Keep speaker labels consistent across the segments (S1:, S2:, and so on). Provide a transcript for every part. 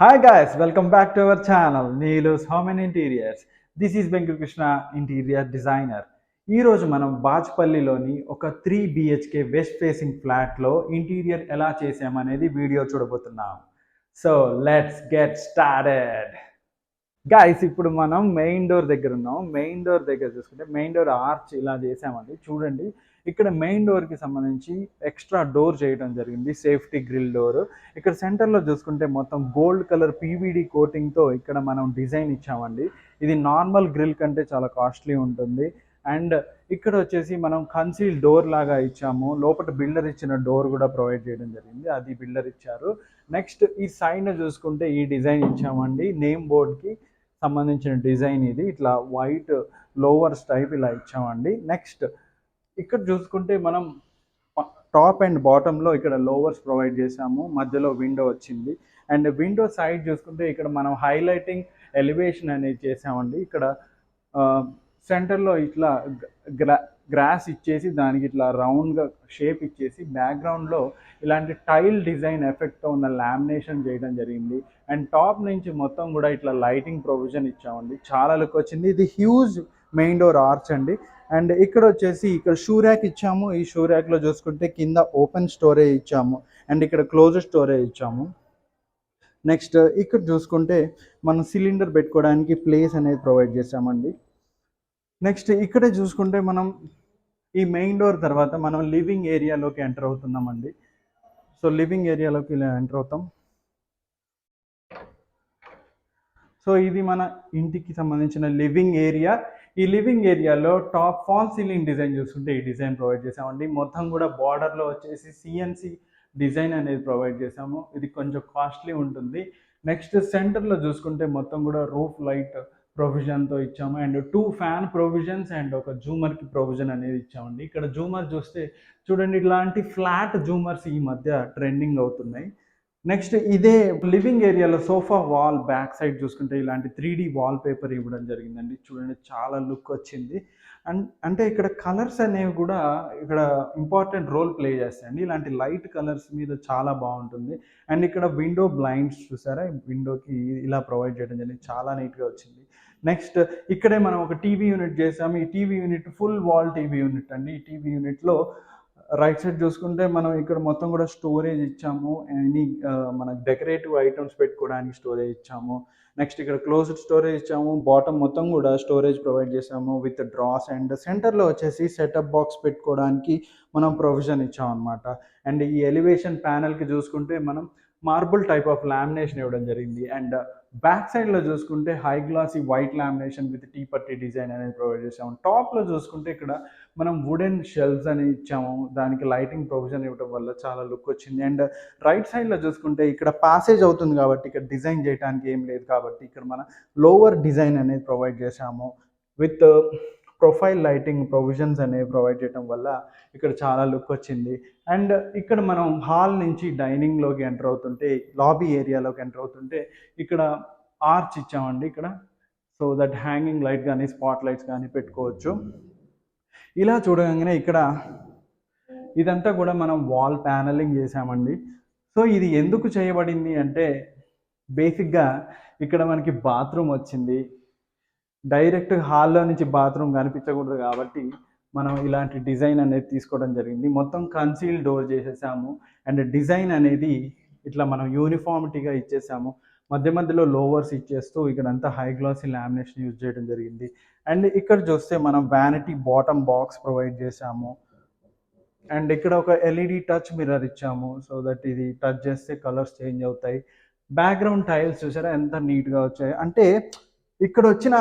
S1: Hi guys welcome back to our channel Neelu's Home and Interiors. This is interior designer ఈరోజు మనం బాజ్పల్లిలోని ఒక three BHK west facing ఫ్లాట్లో interior ఎలా చేసామనేది వీడియో చూడబోతున్నాం. So let's get started guys ఇప్పుడు మనం మెయిన్ డోర్ దగ్గర ఉన్నాం. మెయిన్ డోర్ దగ్గర చూసుకుంటే మెయిన్ డోర్ ఆర్చ్ ఇలా చేసామండి. చూడండి ఇక్కడ మెయిన్ డోర్కి సంబంధించి ఎక్స్ట్రా డోర్ చేయడం జరిగింది సేఫ్టీ గ్రిల్ డోర్ ఇక్కడ సెంటర్లో చూసుకుంటే మొత్తం గోల్డ్ కలర్ పీవీడి కోటింగ్తో ఇక్కడ మనం డిజైన్ ఇచ్చామండి. ఇది నార్మల్ గ్రిల్ కంటే చాలా కాస్ట్లీ ఉంటుంది. అండ్ ఇక్కడ వచ్చేసి మనం కన్సీల్ డోర్ లాగా ఇచ్చాము. లోపల బిల్డర్ ఇచ్చిన డోర్ కూడా ప్రొవైడ్ చేయడం జరిగింది. అది బిల్డర్ ఇచ్చారు. నెక్స్ట్ ఈ సైడ్ చూసుకుంటే ఈ డిజైన్ ఇచ్చామండి. నేమ్ బోర్డ్కి సంబంధించిన డిజైన్ ఇది. ఇట్లా వైట్ లోవర్స్ టైప్ ఇలా ఇచ్చామండి. నెక్స్ట్ ఇక్కడ చూసుకుంటే మనం టాప్ అండ్ బాటంలో ఇక్కడ లోవర్స్ ప్రొవైడ్ చేసాము మధ్యలో విండో వచ్చింది. అండ్ విండో సైడ్ చూసుకుంటే ఇక్కడ మనం హైలైటింగ్ ఎలివేషన్ అనేది చేసామండి ఇక్కడ సెంటర్లో ఇట్లా గ్రా గ్రాస్ ఇచ్చేసి దానికి ఇట్లా రౌండ్గా షేప్ ఇచ్చేసి బ్యాక్గ్రౌండ్లో ఇలాంటి టైల్ డిజైన్ ఎఫెక్ట్తో ఉన్న లామినేషన్ చేయడం జరిగింది. అండ్ టాప్ నుంచి మొత్తం కూడా ఇట్లా లైటింగ్ ప్రొవిజన్ ఇచ్చామండి. చాలా లుక్ వచ్చింది. ఇది హ్యూజ్ మెయిన్ డోర్ ఆర్చ్ అండి. అండ్ ఇక్కడ వచ్చేసి ఇక్కడ షూ ర్యాక్ ఇచ్చాము. ఈ షూ ర్యాక్లో చూసుకుంటే కింద ఓపెన్ స్టోరేజ్ ఇచ్చాము. అండ్ ఇక్కడ క్లోజ్ స్టోరేజ్ ఇచ్చాము. నెక్స్ట్ ఇక్కడ చూసుకుంటే మనం సిలిండర్ పెట్టుకోవడానికి ప్లేస్ అనేది ప్రొవైడ్ చేసామండి నెక్స్ట్ ఇక్కడే చూసుకుంటే మనం ఈ మెయిన్ డోర్ తర్వాత మనం లివింగ్ ఏరియాలోకి ఎంటర్ అవుతున్నామండి. సో లివింగ్ ఏరియాలోకి ఇలా ఎంటర్ అవుతాం. సో ఇది మన ఇంటికి సంబంధించిన లివింగ్ ఏరియా ఈ లివింగ్ ఏరియాలో టాప్ ఫాల్ సీలింగ్ డిజైన్ చూసుకుంటే ఈ డిజైన్ ప్రొవైడ్ చేసామండి మొత్తం కూడా బార్డర్లో వచ్చేసి సిఎన్సి డిజైన్ అనేది ప్రొవైడ్ చేసాము ఇది కొంచెం కాస్ట్లీ ఉంటుంది. నెక్స్ట్ సెంటర్లో చూసుకుంటే మొత్తం కూడా రూఫ్ లైట్ ప్రొవిజన్తో ఇచ్చాము. And two fan provisions and ఒక జూమర్కి ప్రొవిజన్ అనేది ఇచ్చామండి. ఇక్కడ జూమర్ చూస్తే చూడండి ఇట్లాంటి ఫ్లాట్ జూమర్స్ ఈ మధ్య ట్రెండింగ్ అవుతున్నాయి. నెక్స్ట్ ఇదే లివింగ్ ఏరియాలో సోఫా వాల్ బ్యాక్ సైడ్ చూసుకుంటే ఇలాంటి త్రీ డీ వాల్ పేపర్ ఇవ్వడం జరిగిందండి. చూడండి చాలా లుక్ వచ్చింది. అండ్ అంటే ఇక్కడ కలర్స్ అనేవి కూడా ఇక్కడ ఇంపార్టెంట్ రోల్ ప్లే చేస్తాయండి. ఇలాంటి లైట్ కలర్స్ మీద చాలా బాగుంటుంది. అండ్ ఇక్కడ విండో బ్లైండ్స్ చూసారా? విండోకి ఇలా ప్రొవైడ్ చేయడం జరిగింది. చాలా నీట్గా వచ్చింది. నెక్స్ట్ ఇక్కడే మనం ఒక టీవీ యూనిట్ చేసాము. ఈ TV unit full wall TV unit అండి. ఈ టీవీ యూనిట్లో రైట్ సైడ్ చూసుకుంటే మనం ఇక్కడ మొత్తం కూడా స్టోరేజ్ ఇచ్చాము. ఎనీ మనకు డెకరేటివ్ ఐటమ్స్ పెట్టుకోవడానికి స్టోరేజ్ ఇచ్చాము. నెక్స్ట్ ఇక్కడ క్లోజ్డ్ స్టోరేజ్ ఇచ్చాము. బాటమ్ మొత్తం కూడా స్టోరేజ్ ప్రొవైడ్ చేసాము విత్ డ్రాస్ అండ్ సెంటర్లో వచ్చేసి సెటప్ బాక్స్ పెట్టుకోవడానికి మనం ప్రొవిజన్ ఇచ్చాం అనమాట అండ్ ఈ ఎలివేషన్ ప్యానల్కి చూసుకుంటే మనం మార్బుల్ టైప్ ఆఫ్ లామినేషన్ ఇవ్వడం జరిగింది. అండ్ బ్యాక్ సైడ్లో చూసుకుంటే high glossy white lamination with T పట్టి డిజైన్ అనేది ప్రొవైడ్ చేసాము టాప్లో చూసుకుంటే ఇక్కడ మనం వుడెన్ షెల్ఫ్స్ అని ఇచ్చాము. దానికి లైటింగ్ ప్రొవిజన్ ఇవ్వడం వల్ల చాలా లుక్ వచ్చింది. అండ్ రైట్ సైడ్లో చూసుకుంటే ఇక్కడ పాసేజ్ అవుతుంది కాబట్టి ఇక్కడ డిజైన్ చేయడానికి ఏం లేదు కాబట్టి ఇక్కడ మన లోవర్ డిజైన్ అనేది ప్రొవైడ్ చేసాము విత్ ప్రొఫైల్ లైటింగ్ ప్రొవిజన్స్ అనేవి ప్రొవైడ్ చేయడం వల్ల ఇక్కడ చాలా లుక్ వచ్చింది. అండ్ ఇక్కడ మనం హాల్ నుంచి డైనింగ్లోకి ఎంటర్ అవుతుంటే లాబీ ఏరియాలోకి ఎంటర్ అవుతుంటే ఇక్కడ ఆర్చ్ ఇచ్చామండి ఇక్కడ. సో దట్ హ్యాంగింగ్ లైట్ కానీ స్పాట్ లైట్స్ కానీ పెట్టుకోవచ్చు. ఇలా చూడగానే ఇక్కడ ఇదంతా కూడా మనం వాల్ ప్యానలింగ్ చేసామండి సో ఇది ఎందుకు చేయబడింది అంటే బేసిక్గా ఇక్కడ మనకి బాత్రూమ్ వచ్చింది. డైరెక్ట్ హాల్లో నుంచి బాత్రూమ్ కనిపించకూడదు కాబట్టి మనం ఇలాంటి డిజైన్ అనేది తీసుకోవడం జరిగింది. మొత్తం కన్సీల్ డోర్ చేసేసాము. అండ్ డిజైన్ అనేది ఇట్లా మనం యూనిఫామిటీగా ఇచ్చేసాము. మధ్య మధ్యలో లోవర్స్ ఇచ్చేస్తూ ఇక్కడంతా హై గ్లాసీ లామినేషన్ యూజ్ చేయడం జరిగింది. అండ్ ఇక్కడ చూస్తే మనం వ్యానిటీ బాటమ్ బాక్స్ ప్రొవైడ్ చేసాము అండ్ ఇక్కడ ఒక ఎల్ఈడి టచ్ మిర్రర్ ఇచ్చాము. సో దట్ ఇది టచ్ చేస్తే కలర్స్ చేంజ్ అవుతాయి. బ్యాక్గ్రౌండ్ టైల్స్ చూసారా ఎంత నీట్గా వచ్చాయి. అంటే ఇక్కడ వచ్చిన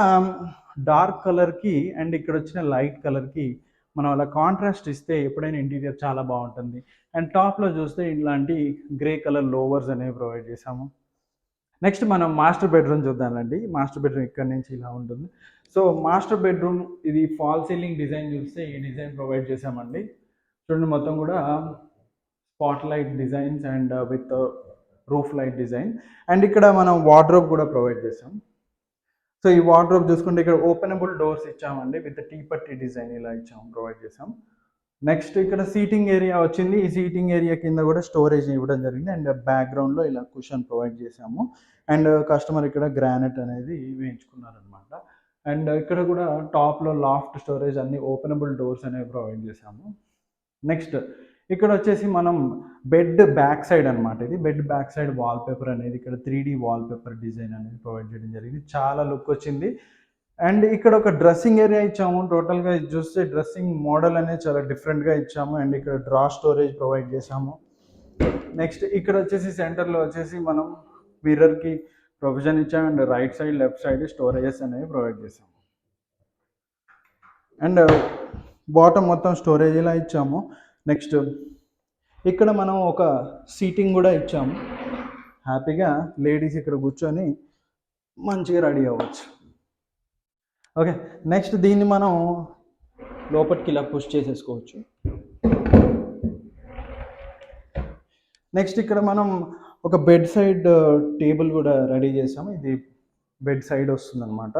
S1: డార్క్ కలర్కి అండ్ ఇక్కడ వచ్చిన లైట్ కలర్కి మనం అలా కాంట్రాస్ట్ ఇస్తే ఎప్పుడైనా ఇంటీరియర్ చాలా బాగుంటుంది. అండ్ టాప్లో చూస్తే ఇలాంటి గ్రే కలర్ లోవర్స్ అనేవి ప్రొవైడ్ చేసాము నెక్స్ట్ మనం మాస్టర్ బెడ్రూమ్ చూద్దామండి. మాస్టర్ బెడ్రూమ్ ఇక్కడ నుంచి ఇలా ఉంటుంది. సో మాస్టర్ బెడ్రూమ్ ఇది ఫాల్ సీలింగ్ డిజైన్ చూస్తే ఈ డిజైన్ ప్రొవైడ్ చేసామండి చూడండి మొత్తం కూడా spot light designs and with roof light design. And ఇక్కడ మనం వార్డ్రోబ్ కూడా ప్రొవైడ్ చేసాం సో ఈ వార్డ్రోబ్ చూసుకుంటే ఇక్కడ ఓపెనబుల్ డోర్స్ ఇచ్చామండి. విత్ టీ పట్టి డిజైన్ ఇలా ఇచ్చాము ప్రొవైడ్ చేసాం నెక్స్ట్ ఇక్కడ సీటింగ్ ఏరియా వచ్చింది. ఈ సీటింగ్ ఏరియా కింద కూడా స్టోరేజ్ ఇవ్వడం జరిగింది. అండ్ బ్యాక్గ్రౌండ్లో ఇలా కుషన్ ప్రొవైడ్ చేసాము అండ్ కస్టమర్ ఇక్కడ గ్రానైట్ అనేది వేయించుకున్నారనమాట అండ్ ఇక్కడ కూడా టాప్లో లాఫ్ట్ స్టోరేజ్ అన్ని ఓపెనబుల్ డోర్స్ అనేవి ప్రొవైడ్ చేసాము నెక్స్ట్ ఇక్కడ వచ్చేసి మనం బెడ్ బ్యాక్ సైడ్ అనమాట ఇది. Bed back side wallpaper అనేది ఇక్కడ three D wallpaper design అనేది ప్రొవైడ్ చేయడం జరిగింది. చాలా లుక్ వచ్చింది. అండ్ ఇక్కడ ఒక డ్రెస్సింగ్ ఏరియా ఇచ్చాము. టోటల్గా ఇది చూస్తే డ్రెస్సింగ్ మోడల్ అనేది చాలా డిఫరెంట్గా ఇచ్చాము. అండ్ ఇక్కడ డ్రా స్టోరేజ్ ప్రొవైడ్ చేసాము నెక్స్ట్ ఇక్కడ వచ్చేసి సెంటర్లో వచ్చేసి మనం మిర్రర్కి ప్రొవిజన్ ఇచ్చాము. And right side left side storages అనేవి ప్రొవైడ్ చేసాము అండ్ బాటమ్ మొత్తం స్టోరేజ్ ఇలా ఇచ్చాము. నెక్స్ట్ ఇక్కడ మనం ఒక సీటింగ్ కూడా ఇచ్చాము. హ్యాపీగా లేడీస్ ఇక్కడ కూర్చొని మంచిగా రెడీ అవ్వచ్చు. ఓకే నెక్స్ట్ దీన్ని మనం లోపలికి ఇలా పుష్ చేసేసుకోవచ్చు. నెక్స్ట్ ఇక్కడ మనం ఒక బెడ్ సైడ్ టేబుల్ కూడా రెడీ చేసాము. ఇది బెడ్ సైడ్ వస్తుంది అనమాట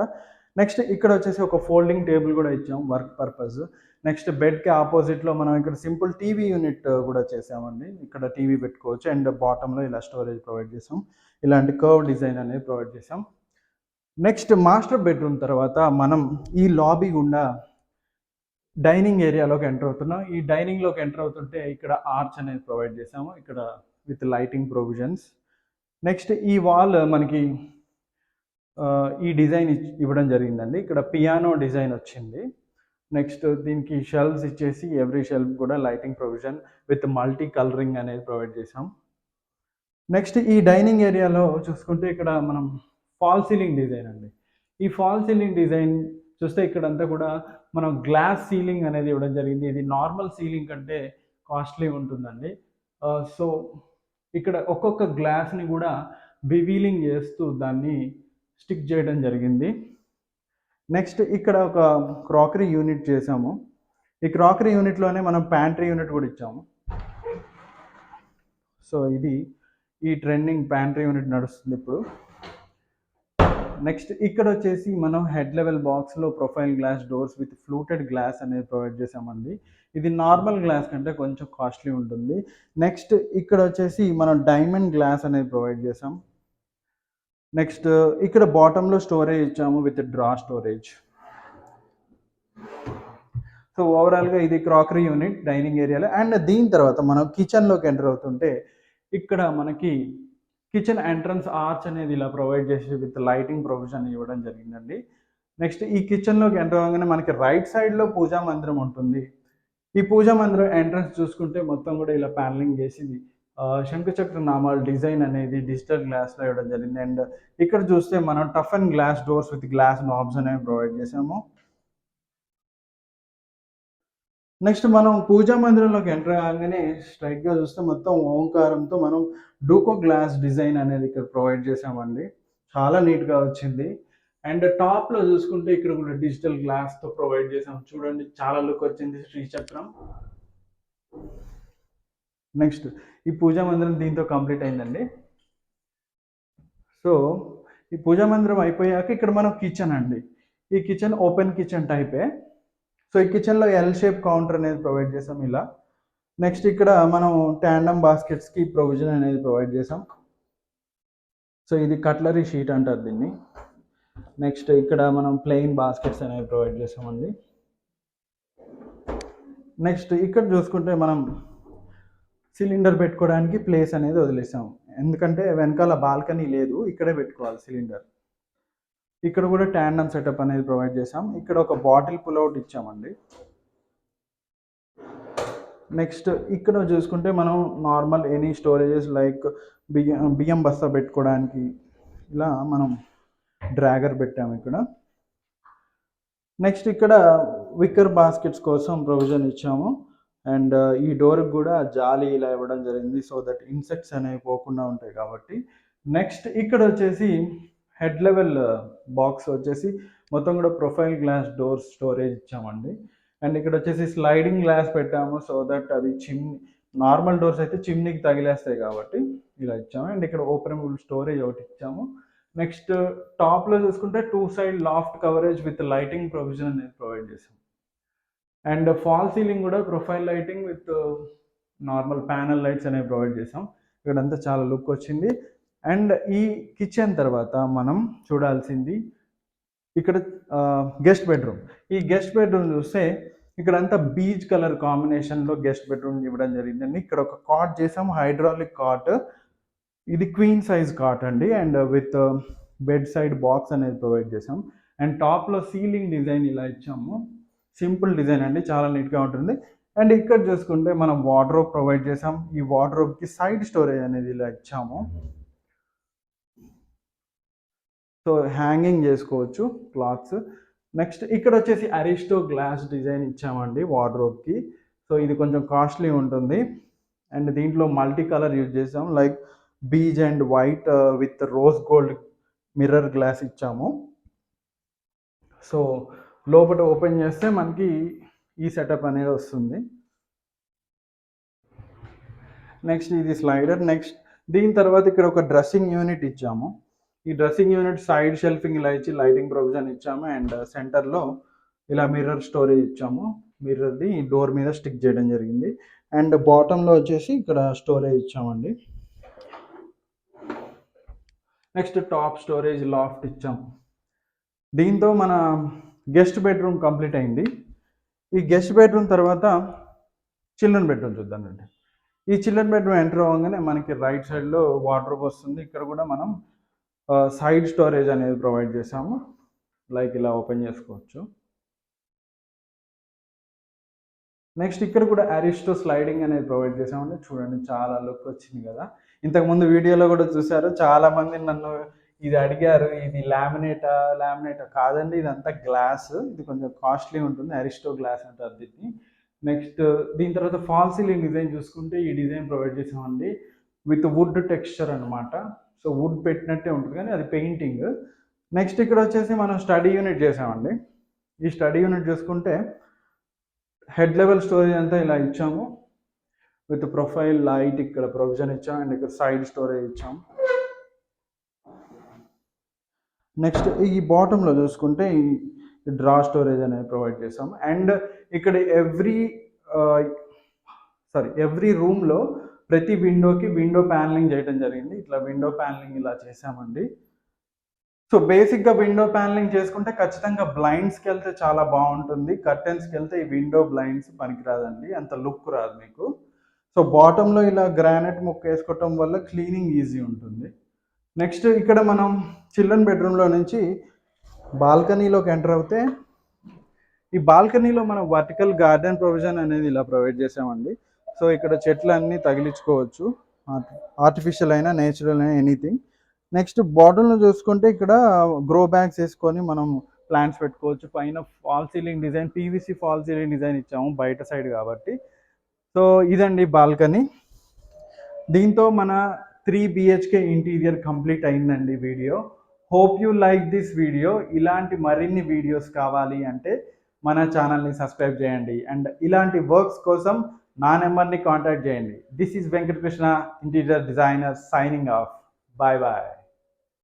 S1: నెక్స్ట్ ఇక్కడ వచ్చేసి ఒక ఫోల్డింగ్ టేబుల్ కూడా ఇచ్చాం వర్క్ పర్పస్ నెక్స్ట్ బెడ్కి ఆపోజిట్లో మనం ఇక్కడ సింపుల్ టీవీ యూనిట్ కూడా చేసామండి. ఇక్కడ టీవీ పెట్టుకోవచ్చు. అండ్ బాటంలో ఇలా స్టోరేజ్ ప్రొవైడ్ చేసాం ఇలాంటి కర్వ్ డిజైన్ అనేది ప్రొవైడ్ చేసాం నెక్స్ట్ మాస్టర్ బెడ్రూమ్ తర్వాత మనం ఈ లాబీ గుండా డైనింగ్ ఏరియాలోకి ఎంటర్ అవుతున్నాం. ఈ డైనింగ్లోకి ఎంటర్ అవుతుంటే ఇక్కడ ఆర్చ్ అనేది ప్రొవైడ్ చేసాము ఇక్కడ విత్ లైటింగ్ ప్రొవిజన్స్. నెక్స్ట్ ఈ వాల్ మనకి ఈ డిజైన్ ఇచ్- ఇవ్వడం జరిగిందండి. ఇక్కడ పియానో డిజైన్ వచ్చింది. నెక్స్ట్ దీనికి షెల్ఫ్స్ ఇచ్చేసి ఎవ్రీ షెల్ఫ్ కూడా lighting provision with multi colouring అనేది ప్రొవైడ్ చేసాం నెక్స్ట్ ఈ డైనింగ్ ఏరియాలో చూసుకుంటే ఇక్కడ మనం ఫాల్ సీలింగ్ డిజైన్ అండి. ఈ ఫాల్ సీలింగ్ డిజైన్ చూస్తే ఇక్కడ అంతా కూడా మనం గ్లాస్ సీలింగ్ అనేది ఇవ్వడం జరిగింది. ఇది నార్మల్ సీలింగ్ కంటే కాస్ట్లీ ఉంటుందండి. సో ఇక్కడ ఒక్కొక్క గ్లాస్ని కూడా బివీలింగ్ చేస్తూ దాన్ని స్టిక్ చేయడం జరిగింది. నెక్స్ట్ ఇక్కడ ఒక క్రాకరీ యూనిట్ చేసాము ఈ క్రాకరీ యూనిట్లోనే మనం ప్యాంట్రీ యూనిట్ కూడా ఇచ్చాము. సో ఇది ఈ ట్రెండింగ్ ప్యాంట్రీ యూనిట్ నడుస్తుంది ఇప్పుడు. నెక్స్ట్ ఇక్కడ వచ్చేసి మనం హెడ్ లెవెల్ బాక్స్లో profile glass doors with fluted glass అనేది ప్రొవైడ్ చేసామండి ఇది నార్మల్ గ్లాస్ కంటే కొంచెం కాస్ట్లీ ఉంటుంది. నెక్స్ట్ ఇక్కడ వచ్చేసి మనం డైమండ్ గ్లాస్ అనేది ప్రొవైడ్ చేసాం నెక్స్ట్ ఇక్కడ బాటంలో స్టోరేజ్ ఇచ్చాము విత్ డ్రా స్టోరేజ్ సో ఓవరాల్గా ఇది క్రాకరీ యూనిట్ డైనింగ్ ఏరియాలో అండ్ దీని తర్వాత మనం కిచెన్లోకి ఎంటర్ అవుతుంటే ఇక్కడ మనకి కిచెన్ ఎంట్రన్స్ ఆర్చ్ అనేది ఇలా ప్రొవైడ్ చేసి విత్ లైటింగ్ ప్రొవిజన్ ఇవ్వడం జరిగిందండి. నెక్స్ట్ ఈ కిచెన్లోకి ఎంటర్ అవ్వగానే మనకి రైట్ సైడ్లో పూజా మందిరం ఉంటుంది. ఈ పూజా మందిరం ఎంట్రన్స్ చూసుకుంటే మొత్తం కూడా ఇలా ప్యానలింగ్ చేసి శంకుచక్ర శంఖచక్ర నామాల డిజైన్ అనేది డిజిటల్ గ్లాస్లో ఇవ్వడం జరిగింది. అండ్ ఇక్కడ చూస్తే మనం tough and glass doors with glass knobs అనేవి ప్రొవైడ్ చేసాము. నెక్స్ట్ మనం పూజా మందిరంలోకి ఎంటర్ కాగానే స్ట్రైట్గా చూస్తే మొత్తం ఓంకారంతో మనం డూకో గ్లాస్ డిజైన్ అనేది ఇక్కడ ప్రొవైడ్ చేసామండి చాలా నీట్గా వచ్చింది. అండ్ టాప్లో చూసుకుంటే ఇక్కడ కూడా డిజిటల్ గ్లాస్తో ప్రొవైడ్ చేసాం చూడండి చాలా లుక్ వచ్చింది శ్రీచక్రం. నెక్స్ట్ ఈ పూజా మందిరం దీంతో కంప్లీట్ అయిందండి. సో ఈ పూజా మందిరం అయిపోయాక ఇక్కడ మనం కిచెన్ అండి. ఈ కిచెన్ ఓపెన్ కిచెన్ టైపే సో ఈ కిచెన్లో ఎల్ షేప్ కౌంటర్ అనేది ప్రొవైడ్ చేసాం ఇలా. నెక్స్ట్ ఇక్కడ మనం ట్యాండమ్ బాస్కెట్స్కి ప్రొవిజన్ అనేది ప్రొవైడ్ చేసాం. సో ఇది కట్లరీ షీట్ అంటారు దీన్ని. నెక్స్ట్ ఇక్కడ మనం ప్లెయిన్ బాస్కెట్స్ అనేవి ప్రొవైడ్ చేసామండి. నెక్స్ట్ ఇక్కడ చూసుకుంటే మనం సిలిండర్ పెట్టుకోవడానికి ప్లేస్ అనేది వదిలేసాం. ఎందుకంటే వెనకాల బాల్కనీ లేదు ఇక్కడే పెట్టుకోవాలి సిలిండర్ ఇక్కడ కూడా ట్యాండమ్ సెటప్ అనేది ప్రొవైడ్ చేసాం ఇక్కడ ఒక బాటిల్ పుల్అవుట్ ఇచ్చామండి. నెక్స్ట్ ఇక్కడ చూసుకుంటే మనం నార్మల్ ఎనీ స్టోరేజెస్ లైక్ బియ్యం బియ్యం బస్తా పెట్టుకోవడానికి ఇలా మనం డ్రాగర్ పెట్టాము ఇక్కడ. నెక్స్ట్ ఇక్కడ విక్కర్ బాస్కెట్స్ కోసం ప్రొవిజన్ ఇచ్చాము. అండ్ uh, ఈ డోర్కి కూడా జాలి ఇలా ఇవ్వడం జరిగింది. సో దట్ ఇన్సెక్ట్స్ అనేవి పోకుండా ఉంటాయి కాబట్టి. నెక్స్ట్ ఇక్కడ వచ్చేసి హెడ్ లెవెల్ uh, బాక్స్ వచ్చేసి మొత్తం కూడా ప్రొఫైల్ గ్లాస్ డోర్ స్టోరేజ్ ఇచ్చామండి. అండ్ ఇక్కడ వచ్చేసి స్లైడింగ్ గ్లాస్ పెట్టాము సో దట్ అది చిమ్ని నార్మల్ డోర్స్ అయితే చిమ్నీకి తగిలేస్తాయి కాబట్టి ఇలా ఇచ్చాము. అండ్ ఇక్కడ ఓపెనబుల్ స్టోరేజ్ ఒకటి ఇచ్చాము. నెక్స్ట్ టాప్లో uh, చూసుకుంటే two side loft coverage with lighting provision అనేది ప్రొవైడ్ చేసాం అండ్ ఫాల్ సీలింగ్ కూడా profile lighting with normal panel lights అనేవి ప్రొవైడ్ చేసాం ఇక్కడంతా చాలా లుక్ వచ్చింది. అండ్ ఈ కిచెన్ తర్వాత మనం చూడాల్సింది ఇక్కడ గెస్ట్ బెడ్రూమ్. ఈ గెస్ట్ బెడ్రూమ్ చూస్తే ఇక్కడ అంతా బీచ్ కలర్ కాంబినేషన్లో గెస్ట్ బెడ్రూమ్ ఇవ్వడం జరిగిందండి. ఇక్కడ ఒక కాట్ చేసాం హైడ్రాలిక్ కాట్. ఇది క్వీన్ సైజ్ కాట్ అండి. And with bed side box అనేది ప్రొవైడ్ చేసాం. అండ్ టాప్లో సీలింగ్ డిజైన్ ఇలా ఇచ్చాము. సింపుల్ డిజైన్ అండి చాలా నీట్గా ఉంటుంది. అండ్ ఇక్కడ చూసుకుంటే మనం వార్డ్రోబ్ ప్రొవైడ్ చేసాం. ఈ వార్డ్రోబ్కి సైడ్ స్టోరేజ్ అనేది ఇలా ఇచ్చాము. సో హ్యాంగింగ్ చేసుకోవచ్చు క్లాత్స్. నెక్స్ట్ ఇక్కడ వచ్చేసి అరిస్టో గ్లాస్ డిజైన్ ఇచ్చామండి వార్డ్రోబ్కి. సో ఇది కొంచెం కాస్ట్లీ ఉంటుంది. అండ్ దీంట్లో మల్టీ కలర్ యూజ్ చేసాం. Like beige and white uh, with rose gold mirror glass ఇచ్చాము. సో లోపల ఓపెన్ చేస్తే మనకి ఈ సెటప్ అనేది వస్తుంది. నెక్స్ట్ ఇది స్లైడర్. నెక్స్ట్ దీని తర్వాత ఇక్కడ ఒక డ్రెస్సింగ్ యూనిట్ ఇచ్చాము. ఈ డ్రెస్సింగ్ యూనిట్ సైడ్ షెల్ఫింగ్ ఇలా ఇచ్చి లైటింగ్ ప్రొవిజన్ ఇచ్చాము అండ్ సెంటర్లో ఇలా మిర్రర్ స్టోరేజ్ ఇచ్చాము. మిర్రర్ది డోర్ మీద స్టిక్ చేయడం జరిగింది. అండ్ బాటంలో వచ్చేసి ఇక్కడ స్టోరేజ్ ఇచ్చామండి. నెక్స్ట్ టాప్ స్టోరేజ్ లాఫ్ట్ ఇచ్చాము. దీంతో మన గెస్ట్ బెడ్రూమ్ కంప్లీట్ అయింది. ఈ గెస్ట్ బెడ్రూమ్ తర్వాత చిల్డ్రన్ బెడ్రూమ్ చూద్దామండి ఈ చిల్డ్రన్ బెడ్రూమ్ ఎంటర్ అవ్వగానే మనకి రైట్ సైడ్లో వాటర్ వస్తుంది. ఇక్కడ కూడా మనం సైడ్ స్టోరేజ్ అనేది ప్రొవైడ్ చేసాము లైక్ ఇలా ఓపెన్ చేసుకోవచ్చు. నెక్స్ట్ ఇక్కడ కూడా అరిస్టో స్లైడింగ్ అనేది ప్రొవైడ్ చేసామంటే చూడండి చాలా లుక్ వచ్చింది కదా. ఇంతకుముందు వీడియోలో కూడా చూసారు చాలామంది నన్ను ఇది అడిగారు ఇది లామినేటా లామినేటా కాదండి ఇదంతా గ్లాస్ ఇది కొంచెం కాస్ట్లీ ఉంటుంది అరిస్టో గ్లాస్ అంటారు దీన్ని. నెక్స్ట్ దీని తర్వాత ఫాల్ సీలింగ్ డిజైన్ చూసుకుంటే ఈ డిజైన్ ప్రొవైడ్ చేసామండి విత్ వుడ్ టెక్స్చర్ అనమాట సో వుడ్ పెట్టినట్టే ఉంటుంది కానీ అది పెయింటింగ్. నెక్స్ట్ ఇక్కడ వచ్చేసి మనం స్టడీ యూనిట్ చేసామండి. ఈ స్టడీ యూనిట్ చూసుకుంటే హెడ్ లెవెల్ స్టోరేజ్ అంతా ఇలా ఇచ్చాము. విత్ ప్రొఫైల్ లైట్ ఇక్కడ ప్రొవిజన్ ఇచ్చాం అండ్ ఇక్కడ సైడ్ స్టోరేజ్ ఇచ్చాం. నెక్స్ట్ ఈ బాటంలో చూసుకుంటే ఈ డ్రా స్టోరేజ్ అనేది ప్రొవైడ్ చేసాం అండ్ ఇక్కడ ఎవ్రీ సారీ ఎవ్రీ రూమ్లో ప్రతి విండోకి విండో ప్యానలింగ్ చేయడం జరిగింది. ఇట్లా విండో ప్యానలింగ్ ఇలా చేసామండి సో బేసిక్గా విండో ప్యానలింగ్ చేసుకుంటే ఖచ్చితంగా బ్లైండ్స్కి వెళ్తే చాలా బాగుంటుంది. కర్టెన్స్కి వెళ్తే ఈ విండో బ్లైండ్స్ పనికిరాదండి. అంత లుక్ రాదు మీకు. సో బాటంలో ఇలా గ్రానైట్ ముక్క వేసుకోవటం వల్ల క్లీనింగ్ ఈజీ ఉంటుంది. నెక్స్ట్ ఇక్కడ మనం చిల్డ్రన్ బెడ్రూమ్లో నుంచి బాల్కనీలోకి ఎంటర్ అవుతే ఈ బాల్కనీలో మనం వర్టికల్ గార్డెన్ ప్రొవిజన్ అనేది ఇలా ప్రొవైడ్ చేసామండి సో ఇక్కడ చెట్లన్నీ తగిలించుకోవచ్చు. ఆర్టిఫిషియల్ అయినా నేచురల్ అయినా ఎనీథింగ్ నెక్స్ట్ బాటిల్ను చూసుకుంటే ఇక్కడ గ్రో బ్యాగ్స్ వేసుకొని మనం ప్లాంట్స్ పెట్టుకోవచ్చు. పైన fall ceiling design PVC fall ceiling design ఇచ్చాము బయట సైడ్ కాబట్టి. సో ఇదండి బాల్కనీ. దీంతో మన త్రీ బిహెచ్కే ఇంటీరియర్ కంప్లీట్ అయిందండి video. Hope you like this video ఇలాంటి మరిన్ని వీడియోస్ కావాలి అంటే మన ఛానల్ని సబ్స్క్రైబ్ చేయండి. అండ్ ఇలాంటి వర్క్స్ కోసం నా నెంబర్ని కాంటాక్ట్ చేయండి. This is Venkatakrishna interior designer signing off bye bye